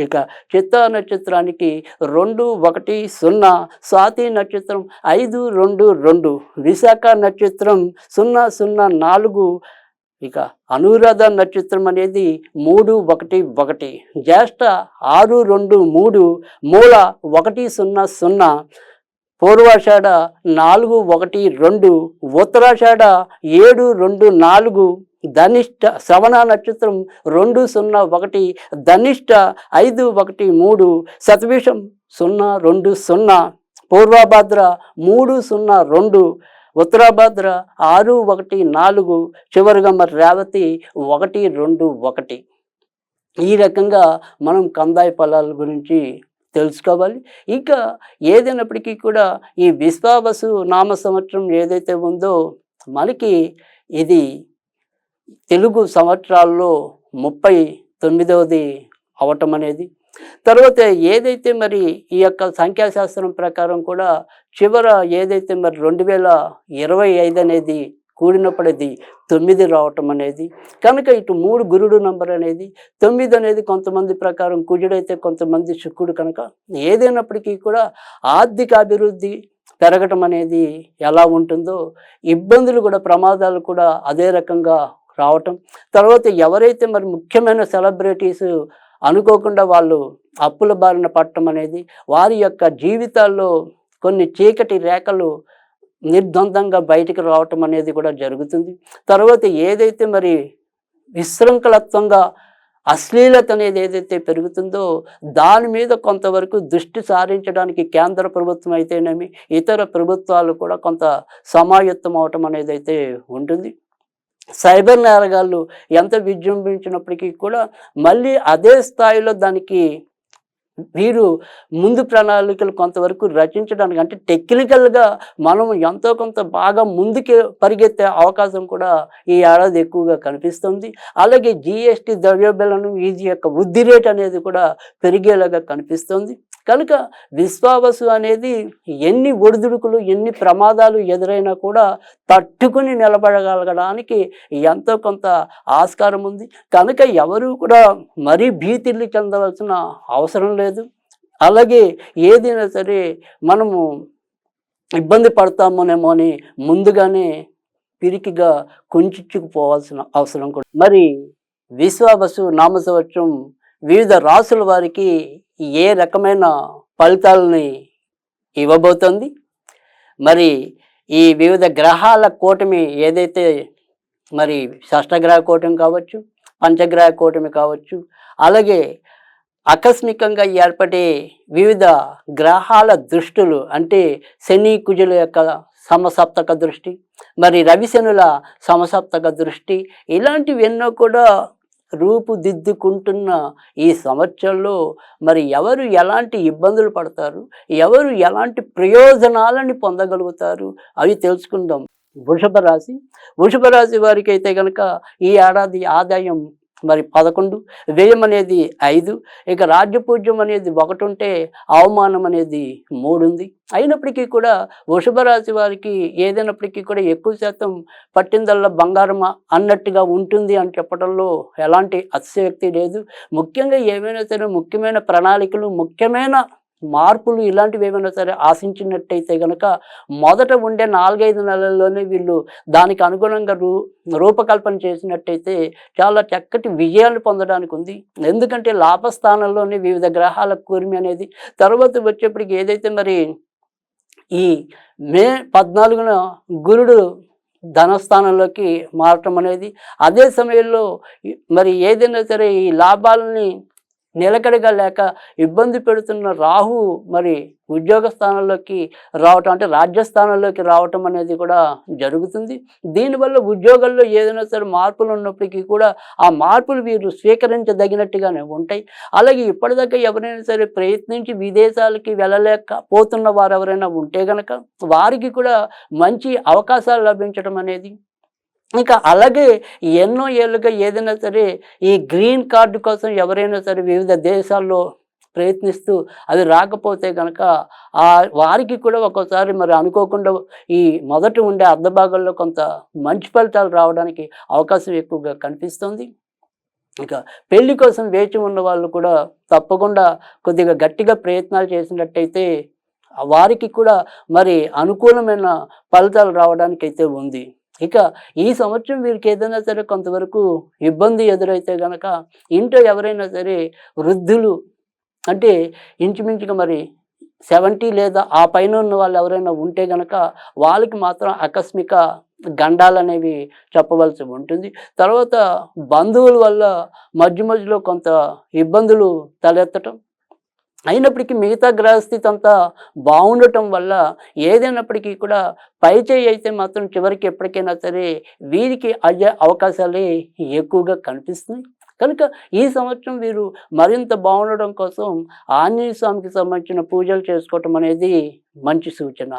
ఇక చిత్త నక్షత్రానికి రెండు ఒకటి సున్నా స్వాతి నక్షత్రం ఐదు రెండు రెండు విశాఖ నక్షత్రం సున్నా సున్నా నాలుగు ఇక అనురాధ నక్షత్రం అనేది మూడు ఒకటి ఒకటి జ్యేష్ఠ ఆరు రెండు మూడు మూల ఒకటి సున్నా సున్నా పూర్వాషాఢ నాలుగు ఒకటి రెండు ఉత్తరాషాఢ ఏడు రెండు నాలుగు ధనిష్ట శ్రవణ నక్షత్రం రెండు సున్నా ఒకటి ధనిష్ట ఐదు ఒకటి మూడు శతభిషం సున్నా రెండు సున్నా పూర్వభద్ర మూడు సున్నా రెండు ఉత్తరాభద్ర ఆరు ఒకటి నాలుగు చివరిగా మరి రేవతి ఒకటి రెండు ఒకటి. ఈ రకంగా మనం కందాయ ఫలాల గురించి తెలుసుకోవాలి. ఇంకా ఏదైనప్పటికీ కూడా ఈ విశ్వావసు నామ సంవత్సరం ఏదైతే ఉందో మనకి ఇది తెలుగు సంవత్సరాల్లో ముప్పై తొమ్మిదవది అవటం అనేది. తర్వాత ఏదైతే మరి ఈ యొక్క సంఖ్యాశాస్త్రం ప్రకారం కూడా చివర ఏదైతే మరి రెండు వేల ఇరవై ఐదు అనేది కూడినప్పుడు అది తొమ్మిది రావటం అనేది. కనుక ఇటు మూడు గురుడు నంబర్ అనేది తొమ్మిది అనేది కొంతమంది ప్రకారం కుజుడైతే కొంతమంది శుక్రుడు కనుక ఏదైనప్పటికీ కూడా ఆర్థిక అభివృద్ధి పెరగటం అనేది ఎలా ఉంటుందో ఇబ్బందులు కూడా ప్రమాదాలు కూడా అదే రకంగా రావటం. తర్వాత ఎవరైతే మరి ముఖ్యమైన సెలబ్రిటీస్ అనుకోకుండా వాళ్ళు అప్పుల బారిన పట్టడం అనేది వారి యొక్క జీవితాల్లో కొన్ని చీకటి రేఖలు నిర్ద్వందంగా బయటికి రావటం అనేది కూడా జరుగుతుంది. తర్వాత ఏదైతే మరి విశృంఖలత్వంగా అశ్లీలత అనేది ఏదైతే పెరుగుతుందో దాని మీద కొంతవరకు దృష్టి సారించడానికి కేంద్ర ప్రభుత్వం అయితేనేమి ఇతర ప్రభుత్వాలు కూడా కొంత సమాయత్తం అవటం అనేది అయితే ఉంటుంది. సైబర్ నేరగాళ్ళు ఎంత విజృంభించినప్పటికీ కూడా మళ్ళీ అదే స్థాయిలో దానికి వీరు ముందు ప్రణాళికలు కొంతవరకు రచించడానికి అంటే టెక్నికల్గా మనం ఎంతో కొంత బాగా ముందుకి పరిగెత్తే అవకాశం కూడా ఈ ఏడాది ఎక్కువగా కనిపిస్తుంది. అలాగే జిఎస్టి ద్రవ్యోల్బణం ఇది యొక్క వృద్ధి రేట్ అనేది కూడా పెరిగేలాగా కనిపిస్తుంది. కనుక విశ్వావసు అనేది ఎన్ని ఒడిదుడుకులు ఎన్ని ప్రమాదాలు ఎదురైనా కూడా తట్టుకుని నిలబడగలగడానికి ఎంతో కొంత ఆస్కారం ఉంది. కనుక ఎవరు కూడా మరీ భీతిల్లి చెందవలసిన అవసరం లేదు. అలాగే ఏదైనా సరే మనము ఇబ్బంది పడతామోనేమో అని ముందుగానే పిరికిగా కుంచుకుపోవాల్సిన అవసరం కూడా. మరి విశ్వాబసు నామ సంవత్సరం వివిధ రాసుల వారికి ఏ రకమైన ఫలితాలని ఇవ్వబోతోంది? మరి ఈ వివిధ గ్రహాల కూటమి ఏదైతే మరి షష్టగ్రహ కూటమి కావచ్చు పంచగ్రహ కూటమి కావచ్చు అలాగే ఆకస్మికంగా ఏర్పడే వివిధ గ్రహాల దృష్టులు అంటే శని కుజుల యొక్క సమసప్తక దృష్టి మరి రవిశనుల సమసప్తక దృష్టి ఇలాంటివి ఎన్నో కూడా రూపుదిద్దుకుంటున్న ఈ సంవత్సరంలో మరి ఎవరు ఎలాంటి ఇబ్బందులు పడతారు? ఎవరు ఎలాంటి ప్రయోజనాలని పొందగలుగుతారు? అవి తెలుసుకుందాం. వృషభ రాశి. వృషభ రాశి వారికి అయితే కనుక ఈ ఏడాది ఆదాయం మరి పదకొండు వ్యయం అనేది ఐదు ఇక రాజ్యపూజ్యం అనేది ఒకటి ఉంటే అవమానం అనేది మూడు ఉంది అయినప్పటికీ కూడా వృషభ రాశి వారికి ఏదైనప్పటికీ కూడా ఎక్కువ శాతం పట్టిందల్లా బంగారమా అన్నట్టుగా ఉంటుంది అని చెప్పడంలో ఎలాంటి అతిశయక్తి లేదు. ముఖ్యంగా ఏమైనా సరే ముఖ్యమైన ప్రణాళికలు ముఖ్యమైన మార్పులు ఇలాంటివి ఏమైనా సరే ఆశించినట్టయితే కనుక మొదట ఉండే నాలుగైదు నెలల్లోనే వీళ్ళు దానికి అనుగుణంగా రూ రూపకల్పన చేసినట్టయితే చాలా చక్కటి విజయాలు పొందడానికి ఉంది. ఎందుకంటే లాభస్థానంలోనే వివిధ గ్రహాల కూర్మి అనేది తర్వాత వచ్చేప్పటికి ఏదైతే మరి ఈ మే పద్నాలుగున గురుడు ధనస్థానంలోకి మారటం అనేది అదే సమయంలో మరి ఏదైనా సరే ఈ లాభాలని నిలకడగా లేక ఇబ్బంది పెడుతున్న రాహు మరి ఉద్యోగ స్థానంలోకి రావటం అంటే రాజ్యస్థానంలోకి రావటం అనేది కూడా జరుగుతుంది. దీనివల్ల ఉద్యోగాల్లో ఏదైనా సరే మార్పులు ఉన్నప్పటికీ కూడా ఆ మార్పులు వీరు స్వీకరించదగినట్టుగానే ఉంటాయి. అలాగే ఇప్పటిదాకా ఎవరైనా సరే ప్రయత్నించి విదేశాలకి వెళ్ళలేకపోతున్న వారు ఎవరైనా ఉంటే గనక వారికి కూడా మంచి అవకాశాలు లభించడం అనేది ఇంకా అలాగే ఎన్నో ఏళ్ళుగా ఏదైనా సరే ఈ గ్రీన్ కార్డు కోసం ఎవరైనా సరే వివిధ దేశాల్లో ప్రయత్నిస్తూ అది రాకపోతే కనుక ఆ వారికి కూడా ఒక్కోసారి మరి అనుకోకుండా ఈ మొదట ఉండే అర్ధ భాగంలో కొంత మంచి ఫలితాలు రావడానికి అవకాశం ఎక్కువగా కనిపిస్తుంది. ఇక పెళ్ళి కోసం వేచి ఉన్న వాళ్ళు కూడా తప్పకుండా కొద్దిగా గట్టిగా ప్రయత్నాలు చేసినట్టయితే వారికి కూడా మరి అనుకూలమైన ఫలితాలు రావడానికి అయితే ఉంది. ఇక ఈ సంవత్సరం వీరికి ఏదైనా సరే కొంతవరకు ఇబ్బంది ఎదురైతే గనక ఇంట్లో ఎవరైనా సరే వృద్ధులు అంటే ఇంచుమించుగా మరి సెవెంటీ లేదా ఆ పైన ఉన్న వాళ్ళు ఎవరైనా ఉంటే గనక వాళ్ళకి మాత్రం ఆకస్మిక గండాలు అనేవి చెప్పవలసి ఉంటుంది. తర్వాత బంధువుల వల్ల మధ్య మధ్యలో కొంత ఇబ్బందులు తలెత్తటం అయినప్పటికీ మిగతా గ్రహస్థితి అంతా బాగుండటం వల్ల ఏదైనప్పటికీ కూడా పై చేయి అయితే మాత్రం చివరికి ఎప్పటికైనా సరే వీరికి అయ్యే అవకాశాలే ఎక్కువగా కనిపిస్తున్నాయి. కనుక ఈ సంవత్సరం వీరు మరింత బాగుండడం కోసం ఆంజనేయ స్వామికి సంబంధించిన పూజలు చేసుకోవటం అనేది మంచి సూచన.